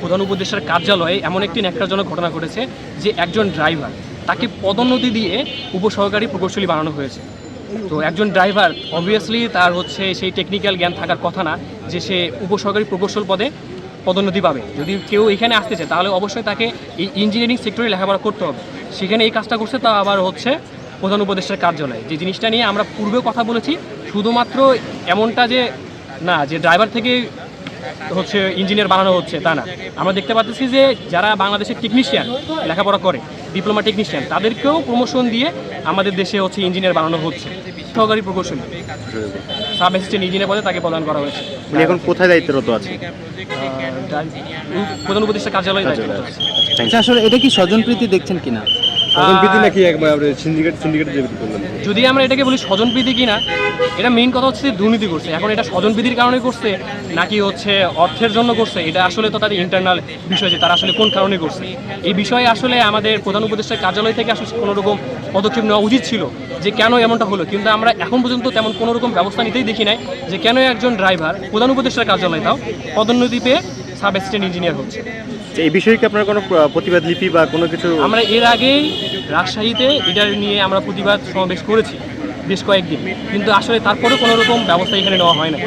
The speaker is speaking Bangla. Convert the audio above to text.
প্রধান উপদেষ্টার কার্যালয়ে এমন একটি ন্যাক্কারজনক ঘটনা ঘটেছে যে একজন ড্রাইভার তাকে পদোন্নতি দিয়ে উপসহকারী প্রকৌশলী বানানো হয়েছে। তো একজন ড্রাইভার অবভিয়াসলি তার হচ্ছে সেই টেকনিক্যাল জ্ঞান থাকার কথা না যে সে উপসহকারী প্রকৌশল পদে পদোন্নতি পাবে। যদি কেউ এখানে আসতে চায়, তাহলে অবশ্যই তাকে এই ইঞ্জিনিয়ারিং সেক্টরে লেখাপড়া করতে হবে। সেখানে এই কাজটা করছে তা আবার হচ্ছে প্রধান উপদেষ্টার কার্যালয়। যে জিনিসটা নিয়ে আমরা পূর্বে কথা বলেছি, শুধুমাত্র এমনটা যে না, যে ড্রাইভার থেকে হচ্ছে ইঞ্জিনিয়ার বানানো হচ্ছে তা না। আমরা দেখতে পাচ্ছি যে যারা বাংলাদেশের টেকনিশিয়ান লেখাপড়া করে ডিপ্লোমা টেকনিশিয়ান তাদেরকেও প্রমোশন দিয়ে আমাদের দেশে হচ্ছে ইঞ্জিনিয়ার বানানো হচ্ছে। সহকারী প্রকৌশলী। সাব অ্যাসিস্ট্যান্ট ইঞ্জিনিয়ার পদে তাকে প্রদান করা হয়েছে। উনি এখন কোথায় দায়িত্বরত আছে প্রধান উপদেষ্টা কার্যালয়ে দায়িত্ব আছে। আচ্ছা আসলে এটা কি স্বজনপ্রীতি দেখছেন কিনা? প্রীতি নাকি একবার সিন্ডিকেট সিন্ডিকেট যে করলেন যদি আমরা এটাকে বলি স্বজনপ্রীতি কিনা এটা মেইন কথা হচ্ছে দুর্নীতি করছে। এখন এটা স্বজনপ্রীতির কারণে করছে নাকি হচ্ছে অর্থের জন্য করছে? এটা আসলে তো তাদের ইন্টারনাল বিষয় যে তারা আসলে কোন কারণে করছে। এই বিষয়ে আসলে আমাদের প্রধান উপদেষ্টার কার্যালয় থেকে আসলে কোনো রকম পদক্ষেপ নেওয়া উচিত ছিল যে কেন এমনটা হলো? কিন্তু আমরা এখন পর্যন্ত তেমন কোনো রকম ব্যবস্থা নিতেই দেখি নাই যে কেন একজন ড্রাইভার প্রধান উপদেষ্টার কার্যালয় তাও পদোন্নতি পেয়ে সাব অ্যাসিস্ট্যান্ট ইঞ্জিনিয়ার হচ্ছে। যে এই বিষয়ে কি আপনার কোনো প্রতিবাদ লিপি বা কোনো কিছু? আমরা এর আগেই রাজশাহীতে এটা নিয়ে আমরা প্রতিবাদ সমাবেশ করেছি বেশ কয়েকদিন। কিন্তু আসলে তারপরে কোনো রকম ব্যবস্থা এখানে নেওয়া হয় না।